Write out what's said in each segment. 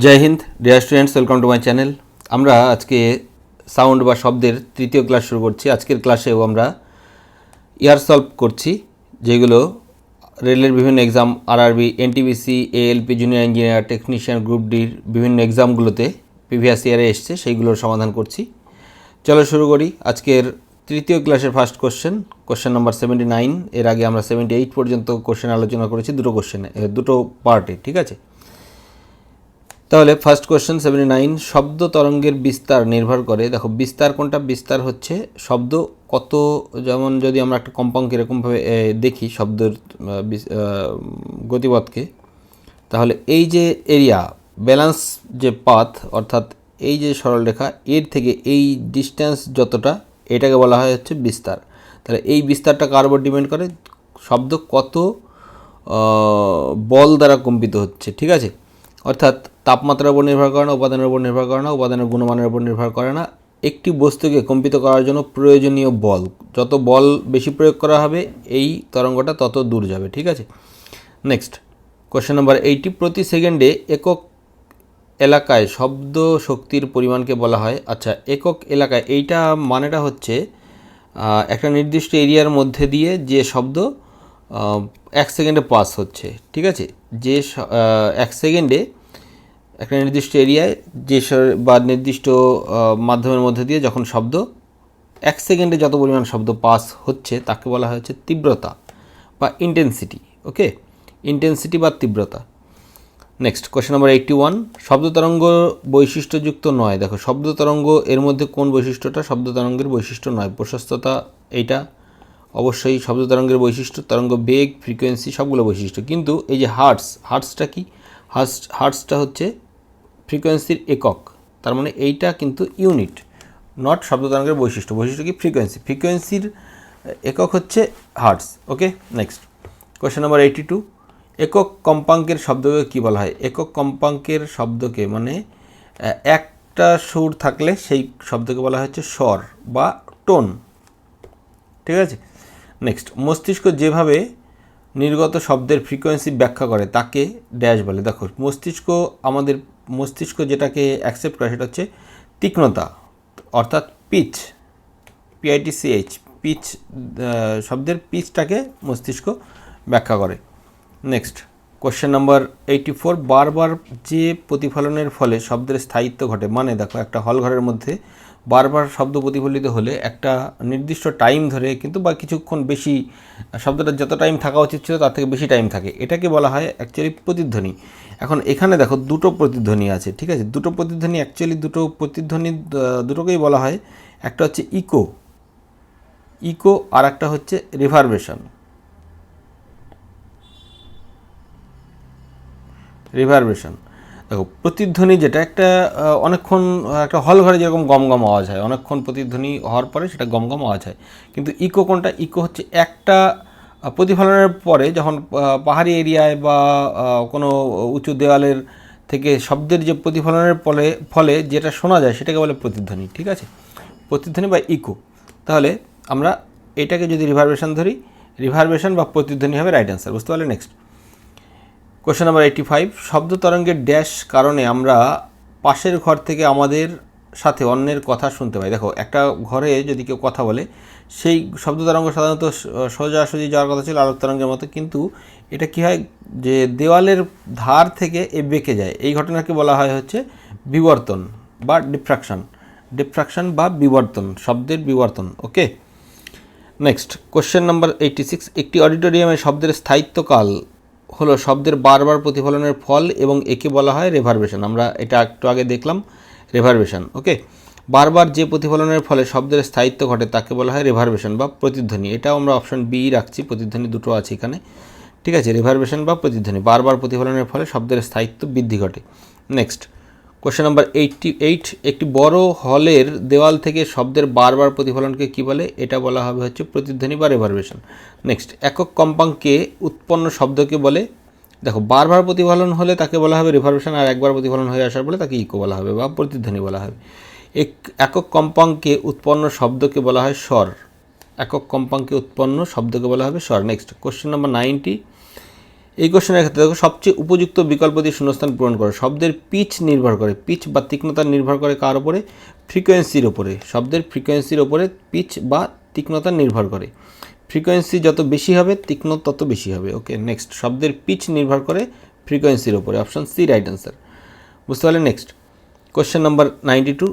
Joy Hind dear students welcome to my channel আমরা আজকে sound বা শব্দের তৃতীয় ক্লাস শুরু করছি। আজকের ক্লাসেও আমরা ইয়ার সলভ করছি, যেগুলো রেলের বিভিন্ন exam RRB NTPC ALP junior engineer technician group ডির বিভিন্ন এক্সামগুলোতে প্রিভিয়াস ইয়ারে এসছে, সেইগুলোর সমাধান করছি। চলো শুরু করি। আজকের তৃতীয় ক্লাসের first question question number seventy nine এর আগে আমরা সেভেন্টি এইট পর্যন্ত কোশ্চেন আলোচনা করেছি, দুটো কোশ্চেনে দুটো পার্টে ঠিক আছে? তাহলে ফার্স্ট কোয়েশ্চেন সেভেন্টি নাইন শব্দ তরঙ্গের বিস্তার নির্ভর করে। দেখো, বিস্তার কোনটা? বিস্তার হচ্ছে শব্দ কত, যেমন যদি আমরা একটা কম্পাঙ্ক এরকমভাবে দেখি শব্দের গতিপথকে, তাহলে এই যে এরিয়া ব্যালেন্স যে পাথ অর্থাৎ এই যে সরলরেখা, এর থেকে এই ডিস্টেন্স যতটা, এটাকে বলা হয় হচ্ছে বিস্তার। তাহলে এই বিস্তারটা কার উপর ডিপেন্ড করে? শব্দ কত বল দ্বারা কম্পিত হচ্ছে, ঠিক আছে? অর্থাৎ তাপমাত্রার উপর নির্ভর করে না, উপাদানের উপর নির্ভর করে না, উপাদানের গুণমানের উপর নির্ভর করে না। একটি বস্তুকে কম্পিত করার জন্য প্রয়োজনীয় বল, যত বল বেশি প্রয়োগ করা হবে, এই তরঙ্গটা তত দূর যাবে, ঠিক আছে? নেক্সট কোশ্চেন নাম্বার এইটি প্রতি সেকেন্ডে একক এলাকায় শব্দ শক্তির পরিমাণকে বলা হয়। আচ্ছা একক এলাকায়, এইটা মানেটা হচ্ছে একটা নির্দিষ্ট এরিয়ার মধ্যে দিয়ে যে শব্দ এক সেকেন্ডে পাস হচ্ছে, ঠিক আছে? যে এক সেকেন্ডে একটা নির্দিষ্ট এরিয়ায় যে বা নির্দিষ্ট মাধ্যমের মধ্যে দিয়ে যখন শব্দ, এক সেকেন্ডে যত পরিমাণ শব্দ পাস হচ্ছে, তাকে বলা হচ্ছে তীব্রতা বা ইন্টেন্সিটি ওকে ইন্টেন্সিটি বা তীব্রতা। Next question number eighty one শব্দ তরঙ্গ বৈশিষ্ট্যযুক্ত নয়। দেখো, শব্দ তরঙ্গ এর মধ্যে কোন বৈশিষ্ট্যটা? শব্দ তরঙ্গের বৈশিষ্ট্য নয়। প্রশস্ততা এইটা অবশ্যই শব্দ তরঙ্গের বৈশিষ্ট্য, তরঙ্গ বেগ ফ্রিকোয়েন্সি সবগুলো বৈশিষ্ট্য। কিন্তু এই যে হার্টস হার্টসটা কি? হার্টস হার্টসটা হচ্ছে ফ্রিকোয়েন্সির একক। তার মানে এইটা কিন্তু ইউনিট নট শব্দ তরঙ্গের বৈশিষ্ট্য। বৈশিষ্ট্য কি? ফ্রিকোয়েন্সি ফ্রিকোয়েন্সির একক হচ্ছে hertz okay next question number eighty two একক কম্পাঙ্কের শব্দকে কী বলা হয়? একক কম্পাঙ্কের শব্দকে মানে একটা সুর থাকলে সেই শব্দকে বলা হচ্ছে স্বর বা টোন। ঠিক আছে? নেক্সট মস্তিষ্ক যেভাবে নির্গত শব্দের ফ্রিকোয়েন্সি ব্যাখ্যা করে, তাকে ড্যাশ বলে। দেখো, মস্তিষ্ক আমাদের, মস্তিষ্ক যেটাকে অ্যাকসেপ্ট করে সেটা হচ্ছে তীক্ষ্ণতা, অর্থাৎ পিচ পিআইটিসিএইচ পিচ শব্দের পিচটাকে মস্তিষ্ক ব্যাখ্যা করে। Next question number eighty four বারবার যে প্রতিফলনের ফলে শব্দের স্থায়িত্ব ঘটে মানে দেখো একটা হল ঘরের মধ্যে বারবার শব্দ প্রতিফলিত হলে একটা নির্দিষ্ট টাইম ধরে কিন্তু বা কিছুক্ষণ বেশি, শব্দটা যত টাইম থাকা উচিত ছিল তার থেকে বেশি টাইম থাকে। এটাকে বলা হয় অ্যাকচুয়ালি প্রতিধ্বনি। এখন এখানে দেখো দুটো প্রতিধ্বনি আছে, ঠিক আছে? দুটো প্রতিধ্বনি অ্যাকচুয়ালি দুটো প্রতিধ্বনি দুটোকেই বলা হয়। একটা হচ্ছে ইকো ইকো আর একটা হচ্ছে রিভারবেশন রিভারবেশন দেখো, প্রতিধ্বনি যেটা একটা অনেকক্ষণ, একটা হল ঘরে যেরকম গম গম আওয়াজ হয়, অনেকক্ষণ প্রতিধ্বনি হওয়ার পরে সেটা গম গম আওয়াজ হয়। কিন্তু ইকো কোনটা? ইকো হচ্ছে একটা প্রতিফলনের পরে যখন পাহাড়ি এরিয়ায় বা কোনো উঁচু দেওয়ালের থেকে শব্দের যে প্রতিফলনের ফলে ফলে যেটা শোনা যায় সেটাকে বলে প্রতিধ্বনি, ঠিক আছে? প্রতিধ্বনি বা ইকো। তাহলে আমরা এটাকে যদি রিভারবেশন ধরি রিভারবেশন বা প্রতিধ্বনি হবে রাইট অ্যান্সার বুঝতে পারলে next question number eighty five শব্দ তরঙ্গের ড্যাশ কারণে আমরা পাশের ঘর থেকে আমাদের সাথে অন্যের কথা শুনতে পাই। দেখো, একটা ঘরে যদি কেউ কথা বলে, সেই শব্দ তরঙ্গ সাধারণত সোজাসুজি যাওয়ার কথা ছিল আলোক তরঙ্গের মতো, কিন্তু এটা কি হয় যে দেওয়ালের ধার থেকে এ বেঁকে যায়। এই ঘটনাকে বলা হয় হচ্ছে বিবর্তন বা ডিফ্রাকশন ডিফ্রাকশন বা বিবর্তন, শব্দের বিবর্তন okay next question number eighty six একটি অডিটোরিয়ামে শব্দের স্থায়িত্বকাল হলো শব্দের বারবার প্রতিফলনের ফল এবং একে বলা হয় রেভারবেশন আমরা এটা একটু আগে দেখলাম রেভারবেশন ওকে বারবার যে প্রতিফলনের ফলে শব্দের স্থায়িত্ব ঘটে তাকে বলা হয় রেভারবেশন বা প্রতিধ্বনি। এটাও আমরা অপশন বি রাখছি, প্রতিধ্বনি দুটো আছে এখানে, ঠিক আছে? রেভারবেশন বা প্রতিধ্বনি। বারবার প্রতিফলনের ফলে শব্দের স্থায়িত্ব বৃদ্ধি ঘটে। Next question number eighty eight একটি বড় হলের দেওয়াল থেকে শব্দের বারবার প্রতিফলনকে কী বলে? এটা বলা হবে হচ্ছে প্রতিধ্বনি বা রেভারবেশন নেক্সট একক কম্পাঙ্কে উৎপন্ন শব্দকে বলে, দেখো, বারবার প্রতিফলন হলে তাকে বলা হবে রিভারবেশন আর একবার প্রতিফলন হয়ে আসার বলে তাকে ইকো বলা হবে বা প্রতিধ্বনি বলা হবে। এক, একক কম্পাঙ্কে উৎপন্ন শব্দকে বলা হয় স্বর। একক কম্পাঙ্কে উৎপন্ন শব্দকে বলা হবে স্বর। নেক্সট কোশ্চেন নাম্বার নাইনটি এই কোশ্চেনের ক্ষেত্রে দেখো, সবচেয়ে উপযুক্ত বিকল্প দিয়ে শূন্যস্থান পূরণ করো। শব্দের পিচ নির্ভর করে। পিচ বা তীক্ষ্ণতা নির্ভর করে কার উপরে? ফ্রিকোয়েন্সির ওপরে শব্দের ফ্রিকোয়েন্সির ওপরে পিচ বা তীক্ষ্ণতা নির্ভর করে। ফ্রিকোয়েন্সি যত বেশি হবে, তীক্ষ্ণ তত বেশি হবে। ওকে নেক্সট শব্দের পিচ নির্ভর করে ফ্রিকোয়েন্সির ওপরে অপশান সি রাইট অ্যান্সার বুঝতে পারলেন next question number ninety two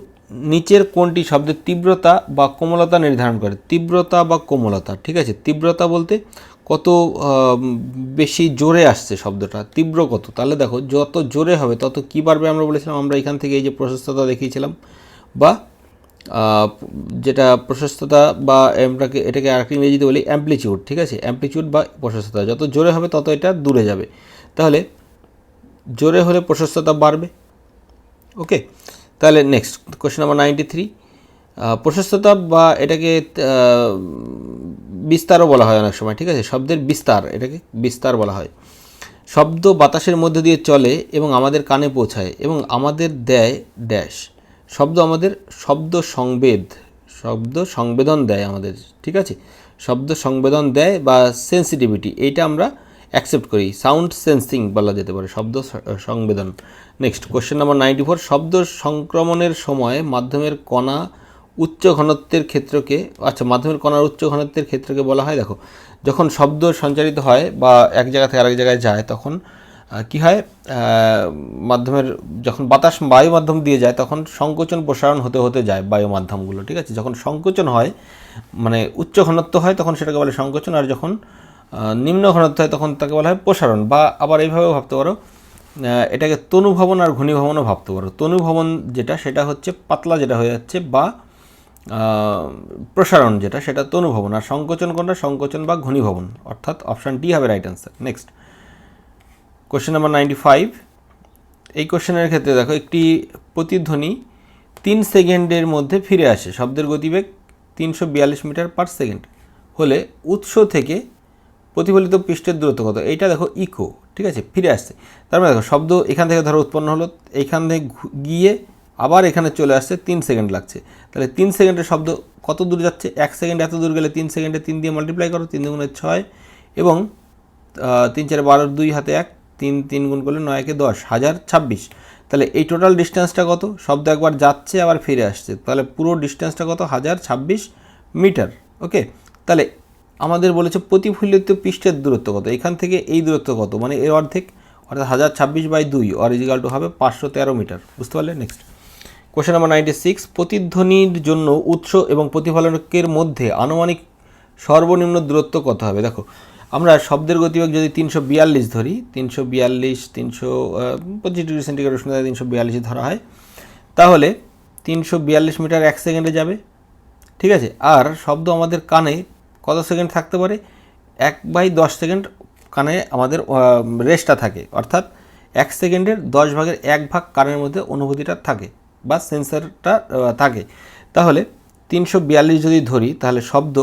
নিচের কোনটি শব্দের তীব্রতা বা কোমলতা নির্ধারণ করে? তীব্রতা বা কোমলতা, ঠিক আছে? তীব্রতা বলতে কত বেশি জোরে আসছে শব্দটা, তীব্র কত? তাহলে দেখো, যত জোরে হবে, তত কী বাড়বে আমরা বলেছিলাম, আমরা এখান থেকে এই যে প্রশস্ততা দেখিয়েছিলাম, বা যেটা প্রশস্ততা বা এটাকে এটাকে আরেকটা ইংরেজিতে বলি অ্যাম্পলিচিউড ঠিক আছে? অ্যাম্পলিচিউড বা প্রশস্ততা, যত জোরে হবে তত এটা দূরে যাবে। তাহলে, জোরে হলে প্রশস্ততা বাড়বে, ওকে? তাহলে next question number ninety three প্রশস্ততা বা এটাকে বিস্তারও বলা হয় অনেক সময়, ঠিক আছে? শব্দের বিস্তার, এটাকে বিস্তার বলা হয়। শব্দ বাতাসের মধ্যে দিয়ে চলে এবং আমাদের কানে পৌঁছায় এবং আমাদের দেয় ড্যাশ। শব্দ আমাদের শব্দ সংবেদ, শব্দ সংবেদন দেয় আমাদের, ঠিক আছে? শব্দ সংবেদন দেয় বা সেন্সিটিভিটি এইটা আমরা অ্যাকসেপ্ট করি। সাউন্ড সেন্সিং বলা যেতে পারে, শব্দ সংবেদন। Next question number ninety four শব্দ সংক্রমণের সময় মাধ্যমের কণা উচ্চ ঘনত্বের ক্ষেত্রকে আচ্ছা মাধ্যমের কণার উচ্চ ঘনত্বের ক্ষেত্রকে বলা হয়, দেখো, যখন শব্দ সঞ্চারিত হয় বা এক জায়গা থেকে আরেক জায়গায় যায়, তখন কি হয়? মাধ্যমের, যখন বাতাস বায়ু মাধ্যম দিয়ে যায়, তখন সংকোচন প্রসারণ হতে হতে যায় বায়ু মাধ্যমগুলো, ঠিক আছে? যখন সংকোচন হয় মানে উচ্চ ঘনত্ব হয়, তখন সেটাকে বলে সংকোচন, আর যখন নিম্ন ঘনত্ব হয়, তখন তাকে বলা হয় প্রসারণ, বা আবার এইভাবেও ভাবতে পারো এটাকে তনুভবন আর ঘনীভবনও ভাবতে পারো। তনুভবন যেটা, সেটা হচ্ছে পাতলা যেটা হয়ে যাচ্ছে বা প্রসারণ যেটা, সেটা তনুভবন আর সংকোচন কোনটা? সংকোচন বা ঘনীভবন। অর্থাৎ অপশান ডি হবে right answer next question number ninety five এই কোশ্চেনের ক্ষেত্রে দেখো, একটি প্রতিধ্বনি তিন সেকেন্ডের মধ্যে ফিরে আসে। শব্দের গতিবেগ তিনশো বিয়াল্লিশ মিটার পার সেকেন্ড। হলে উৎস থেকে প্রতিফলিত পৃষ্ঠের দূরত্ব কত? এইটা দেখো ইকো ঠিক আছে? ফিরে আসছে। তার মানে দেখো, শব্দ এখান থেকে ধরো উৎপন্ন হলো, এইখান থেকে গিয়ে আবার এখানে চলে আসছে তিন সেকেন্ড লাগছে। তাহলে তিন সেকেন্ডের শব্দ কত দূর যাচ্ছে? এক সেকেন্ড এত দূর গেলে তিন সেকেন্ডে তিন দিয়ে মাল্টিপ্লাই করো, তিন দুগুণে ছয় এবং তিন চার বারো, দুই হাতে এক, তিন তিন গুণ করলে নয়, একে দশ, হাজার ছাব্বিশ। তাহলে এই টোটাল ডিস্টেন্সটা কত? শব্দ একবার যাচ্ছে, আবার ফিরে আসছে। তাহলে পুরো ডিস্টেন্সটা কত? হাজার ছাব্বিশ মিটার। ওকে? তাহলে আমাদের বলেছে প্রতিফলিত পৃষ্ঠের দূরত্ব কত? এখান থেকে এই দূরত্ব কত? মানে এর অর্ধেক, অর্থাৎ হাজার ছাব্বিশ বাই দুই অরিজিকাল টু হবে পাঁচশো তেরো মিটার। বুঝতে পারলে? Next question number ninety six প্রতিধ্বনির জন্য উৎস এবং প্রতিফলকের মধ্যে আনুমানিক সর্বনিম্ন দূরত্ব কত হবে? দেখো, আমরা শব্দের গতিবেগ যদি তিনশো বিয়াল্লিশ ধরি, তিনশো বিয়াল্লিশ, তিনশো পঁচিশ ডিগ্রি সেন্টিগ্রেড উষ্ণতা তিনশো বিয়াল্লিশ ধরা হয়, তাহলে তিনশো বিয়াল্লিশ মিটার এক সেকেন্ডে যাবে, ঠিক আছে? আর শব্দ আমাদের কানে কত সেকেন্ড থাকতে পারে? এক বাই দশ সেকেন্ড কানে আমাদের রেস্টটা থাকে, অর্থাৎ এক সেকেন্ডের দশ ভাগের এক ভাগ কানের মধ্যে অনুভূতিটা থাকে। বা সেন্সারটা থাকে। তাহলে তিনশো বিয়াল্লিশ যদি ধরি, তাহলে শব্দ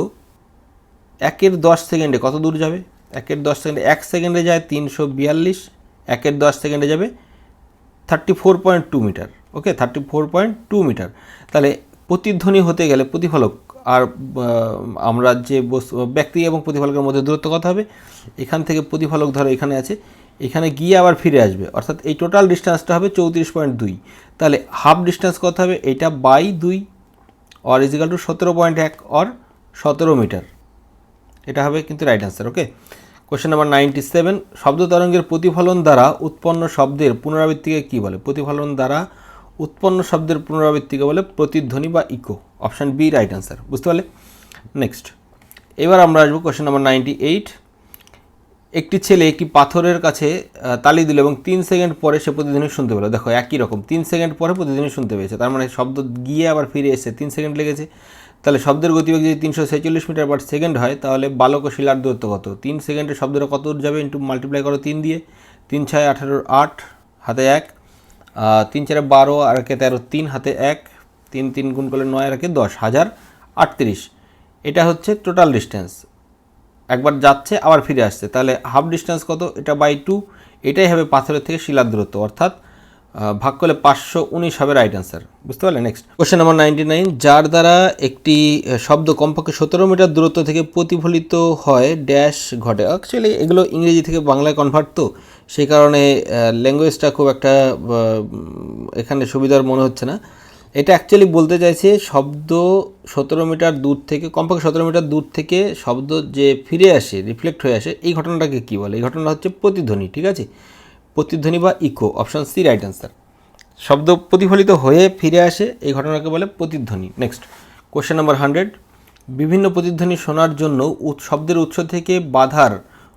একের দশ সেকেন্ডে কত দূর যাবে? একের দশ সেকেন্ডে এক সেকেন্ডে যায় তিনশো বিয়াল্লিশ, একের দশ সেকেন্ডে যাবে thirty four point two metre okay thirty four point two metre. তাহলে প্রতিধ্বনি হতে গেলে প্রতিফলক, আর আমরা যে ব্যক্তি এবং প্রতিফলকের মধ্যে দূরত্ব কথা হবে? এখান থেকে প্রতিফলক ধরো এখানে আছে এখানে গিয়ে আবার ফিরে আসবে। অর্থাৎ এই টোটাল ডিস্টেন্সটা হবে চৌত্রিশ পয়েন্ট দুই। তাহলে হাফ ডিস্টেন্স কত হবে? এইটা বাই দুই অর ইজিক্যাল টু সতেরো পয়েন্ট এক অর সতেরো মিটার এটা হবে কিন্তু right answer okay question number ninety seven শব্দ তরঙ্গের প্রতিফলন দ্বারা উৎপন্ন শব্দের পুনরাবৃত্তিকে কী বলে? প্রতিফলন দ্বারা উৎপন্ন শব্দের পুনরাবৃত্তিকে বলে প্রতিধ্বনি বা echo option B right answer বুঝতে পারলে? নেক্সট এবার আমরা আসব কোশ্চেন নাম্বার নাইনটি এইট একটি ছেলে একটি পাথরের কাছে তালি দিল এবং তিন সেকেন্ড পরে সে প্রতিধ্বনি শুনতে পেল। দেখো, একই রকম। তিন সেকেন্ড পরে প্রতিধ্বনি শুনতে পেয়েছে। তার মানে শব্দ গিয়ে আবার ফিরে এসে তিন সেকেন্ড লেগেছে। তাহলে শব্দের গতিবেগ যদি তিনশো ছেচল্লিশ মিটার পার সেকেন্ড হয়, তাহলে বালক ও শিলার দূরত্ব কত? তিন সেকেন্ডে শব্দটা কত দূর যাবে? ইন্টু মাল্টিপ্লাই করো তিন দিয়ে। তিন ছয় আঠারোর আট, হাতে এক। তিন চারে বারো, আর একে তেরো তিন, হাতে এক। তিন তিন গুণ করলে নয়, আর একে দশ। হাজার আটত্রিশ। এটা হচ্ছে টোটাল ডিস্টেন্স একবার যাচ্ছে, আবার ফিরে আসছে। তাহলে হাফ ডিস্টেন্স কত? এটা বাই টু এটাই হবে পাথরের থেকে শিলার দূরত্ব। অর্থাৎ ভাগ করলে পাঁচশো উনিশ হবে রাইট অ্যান্সার বুঝতে পারলে? Next question number ninety nine যার দ্বারা একটি শব্দ কমপক্ষে সতেরো মিটার দূরত্ব থেকে প্রতিফলিত হয় ড্যাশ ঘটে। অ্যাকচুয়ালি এগুলো ইংরেজি থেকে বাংলায় কনভার্ট তো। সেই কারণে ল্যাঙ্গুয়েজটা খুব একটা এখানে সুবিধার মনে হচ্ছে না। এটা অ্যাকচুয়ালি বলতে চাইছে শব্দ সতেরো মিটার দূর থেকে, কমপক্ষে সতেরো মিটার দূর থেকে শব্দ যে ফিরে আসে রিফ্লেক্ট হয়ে আসে, এই ঘটনাটাকে কী বলে? এই ঘটনাটা হচ্ছে প্রতিধ্বনি, ঠিক আছে? প্রতিধ্বনি বা echo option C right answer শব্দ প্রতিফলিত হয়ে ফিরে আসে, এই ঘটনাকে বলে প্রতিধ্বনি। নেক্সট কোশ্চেন নাম্বার হান্ড্রেড বিভিন্ন প্রতিধ্বনি শোনার জন্য শব্দের উৎস থেকে বাধার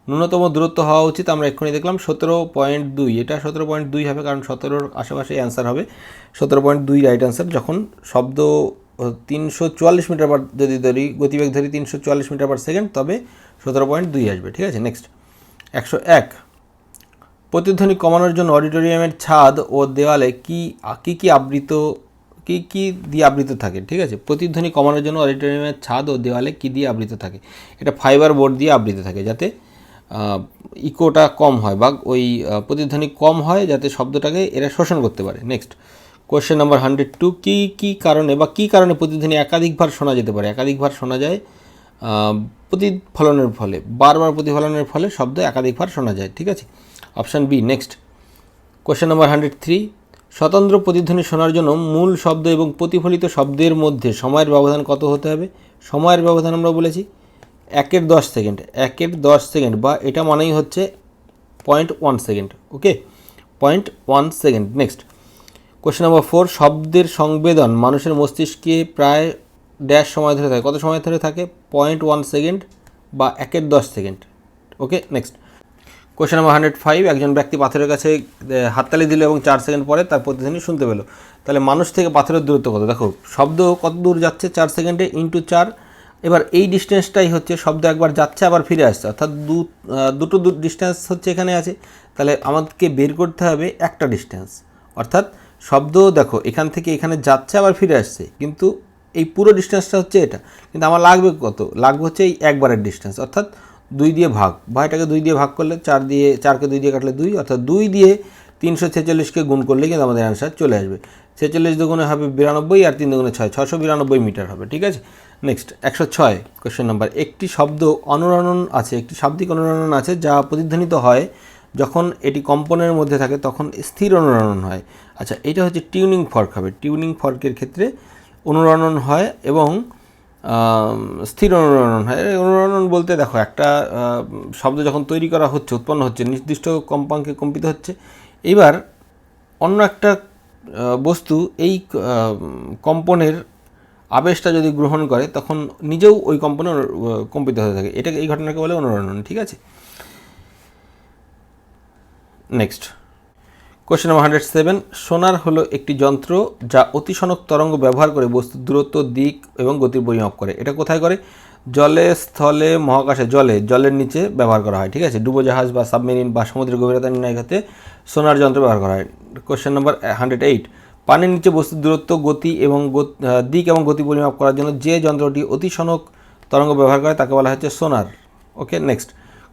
ন্যূনতম দূরত্ব হওয়া উচিত। আমরা এক্ষুনি দেখলাম সতেরো পয়েন্ট দুই। এটা সতেরো পয়েন্ট দুই হবে কারণ সতেরোর আশেপাশে অ্যান্সার হবে। সতেরো পয়েন্ট দুই রাইট অ্যান্সার যখন শব্দ তিনশো চুয়াল্লিশ মিটার পার যদি ধরি, গতিবেগ ধরি, তিনশো চুয়াল্লিশ মিটার পার সেকেন্ড তবে সতেরো পয়েন্ট দুই আসবে। ঠিক আছে? নেক্সট একশো এক। প্রতিধ্বনি কমানোর জন্য অডিটোরিয়ামের ছাদ ও দেওয়ালে কি, কী, কি আবৃত, কি কি দিয়ে আবৃত থাকে? ঠিক আছে? প্রতিধ্বনি কমানোর জন্য অডিটোরিয়ামের ছাদ ও দেওয়ালে কী দিয়ে আবৃত থাকে? এটা ফাইবার বোর্ড দিয়ে আবৃত থাকে যাতে ইকোটা কম হয় বা ওই প্রতিধ্বনি কম হয় যাতে শব্দটাকে এরা শোষণ করতে পারে। Next question number hundred two কী কী কারণে বা কী কারণে প্রতিধ্বনি একাধিকবার শোনা যেতে পারে? একাধিকবার শোনা যায় প্রতিফলনের ফলে, বারবার প্রতিফলনের ফলে শব্দ একাধিকবার শোনা যায়, ঠিক আছে? Option B next question number hundred three স্বতন্ত্র প্রতিধ্বনি শোনার জন্য মূল শব্দ এবং প্রতিফলিত শব্দের মধ্যে সময়ের ব্যবধান কত হতে হবে? সময়ের ব্যবধান আমরা বলেছি একের দশ সেকেন্ড একের দশ সেকেন্ড বা এটা মানেই হচ্ছে point one second okay point one second next question number four শব্দের সংবেদন মানুষের মস্তিষ্কে প্রায় ড্যাশ সময় ধরে থাকে। কত সময় ধরে থাকে? পয়েন্ট ওয়ান সেকেন্ড বা একের দশ second okay next question number hundred five একজন ব্যক্তি পাথরের কাছে হাততালি দিল এবং চার সেকেন্ড পরে তার প্রতিধ্বনি শুনতে পেল। তাহলে মানুষ থেকে পাথরের দূরত্ব কত? দেখো, শব্দ কত দূর যাচ্ছে? চার সেকেন্ডে ইন্টু চার এবার এই ডিস্টেন্সটাই হচ্ছে শব্দ একবার যাচ্ছে, আবার ফিরে আসছে। অর্থাৎ দু দুটো দু ডিস্টেন্স হচ্ছে এখানে আছে। তাহলে আমাদেরকে বের করতে হবে একটা ডিস্টেন্স অর্থাৎ শব্দ, দেখো, এখান থেকে এখানে যাচ্ছে, আবার ফিরে আসছে। কিন্তু এই পুরো ডিস্টেন্সটা হচ্ছে এটা। কিন্তু আমার লাগবে কত? লাগবে হচ্ছে এই একবারের ডিস্টেন্স অর্থাৎ দুই দিয়ে ভাগ। বা এটাকে দুই দিয়ে ভাগ করলে চার দিয়ে, চারকে দুই দিয়ে কাটলে দুই। অর্থাৎ দুই দিয়ে তিনশো ছেচল্লিশকে গুণ করলে কিন্তু আমাদের অ্যান্সার চলে আসবে। ছেচল্লিশ দুগুণে হবে বিরানব্বই আর তিন দুগুণে ছয় ছশো বিরানব্বই মিটার হবে, ঠিক আছে? নেক্সট একশো ছয় কোয়েশ্চেন নাম্বার একটি শব্দ অনুরণন আছে, একটি শাব্দিক অনুরণন আছে যা প্রতিধ্বনিত হয় যখন এটি কম্পনের মধ্যে থাকে তখন স্থির অনুরণন হয়। আচ্ছা এটা হচ্ছে টিউনিং ফর্ক হবে। টিউনিং ফর্কের ক্ষেত্রে অনুরণন হয় এবং স্থির অনুরণন হয়। অনুরণন বলতে দেখো, একটা শব্দ যখন তৈরি করা হচ্ছে, উৎপন্ন হচ্ছে, নির্দিষ্ট কম্পাঙ্কে কম্পিত হচ্ছে, এবার অন্য একটা বস্তু এই কম্পনের আবেশটা যদি গ্রহণ করে, তখন নিজেও ওই কম্পনে কম্পিত হতে থাকে। এটাকে, এই ঘটনাকে বলে অনুরণন, ঠিক আছে? Next question number hundred seven sonar হলো একটি যন্ত্র যা অতিসনক তরঙ্গ ব্যবহার করে বস্তুর দূরত্ব, দিক এবং গতির পরিমাপ করে। এটা কোথায় করে? জলে, স্থলে, মহাকাশে, জলে, জলের নিচে ব্যবহার করা হয়, ঠিক আছে? ডুবোজাহাজ বা সাবমেরিন বা সমুদ্রের গভীরতা নির্ণয় ক্ষেত্রে সোনার যন্ত্র ব্যবহার করা হয়। কোশ্চেন নাম্বার হান্ড্রেড এইট পানির নিচে বস্তুর দূরত্ব, গতি এবং দিক এবং গতি পরিমাপ করার জন্য যে যন্ত্রটি অতিসনক তরঙ্গ ব্যবহার করে তাকে বলা হচ্ছে sonar. Okay next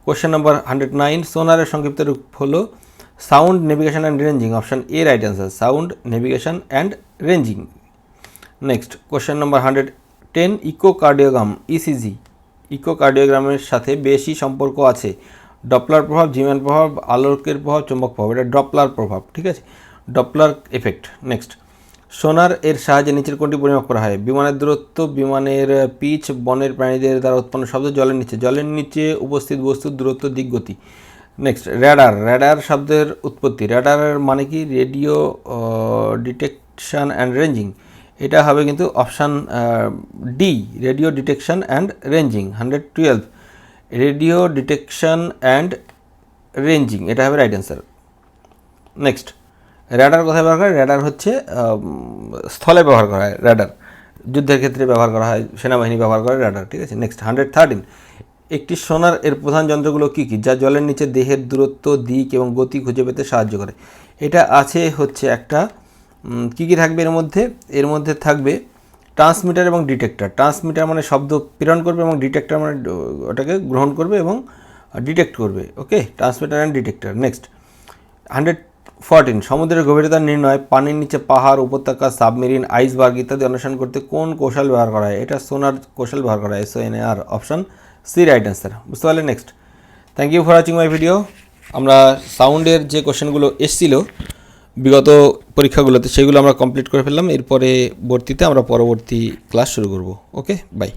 question number hundred nine সোনারের সংক্ষিপ্ত রূপ হলো sound navigation and ranging option A right answer sound navigation and ranging next question number hundred ten echocardiogram ECG ইকোকার্ডিওগ্রামের সাথে বেশি সম্পর্ক আছে। ডপলার প্রভাব, জিম্যান প্রভাব, আলোকের প্রভাব, চুম্বক প্রভাব, এটা ডপলার প্রভাব, ঠিক আছে? ডপলার এফেক্ট নেক্সট সোনার এর সাহায্যে নিচের কোনটি পরিমাপ করা হয়। বিমানের দূরত্ব, বিমানের পিচ, বনের প্রাণীদের দ্বারা উৎপন্ন শব্দ, জলের নিচে। জলের নিচে উপস্থিত বস্তুর দূরত্ব, দিক, গতি। নেক্সট র্যাডার র্যাডার শব্দের উৎপত্তি। র্যাডারের মানে কি? রেডিও ডিটেকশান অ্যান্ড রেঞ্জিং এটা হবে কিন্তু option D radio detection and ranging hundred twelve radio detection and ranging, এটা হবে রাইট অ্যান্সার নেক্সট র্যাডার কোথায় ব্যবহার করে? র্যাডার হচ্ছে স্থলে ব্যবহার করা হয় র্যাডার যুদ্ধের ক্ষেত্রে ব্যবহার করা হয়, সেনাবাহিনী ব্যবহার করে র্যাডার ঠিক আছে? নেক্সট হান্ড্রেড থার্টিন একটি সোনার এর প্রধান যন্ত্রগুলো কী কী? যা জলের নিচে দেহের দূরত্ব, দিক এবং গতি খুঁজে পেতে সাহায্য করে। এটা আছে হচ্ছে একটা কী কী থাকবে এর মধ্যে? এর মধ্যে থাকবে ট্রান্সমিটার এবং ডিটেক্টর ট্রান্সমিটার মানে শব্দ প্রেরণ করবে এবং ডিটেক্টর মানে ওটাকে গ্রহণ করবে এবং ডিটেক্ট করবে okay transmitter and detector next hundred fourteen সমুদ্রের গভীরতা নির্ণয়, পানির নিচে পাহাড়, উপত্যকা সাবমেরিন আইসবার্গ ইত্যাদি অনুসরণ করতে কোন কৌশল ব্যবহার করা হয়? এটা সোনার কৌশল ব্যবহার করা হয় S N R option C right answer বুঝতে পারলে? Next thank you for watching my video আমরা সাউন্ডের যে কোশ্চেনগুলো এসছিল বিগত পরীক্ষাগুলোতে, সেগুলো আমরা কমপ্লিট করে ফেললাম। এরপরে ভর্তিতে আমরা পরবর্তী ক্লাস শুরু করব। Okay bye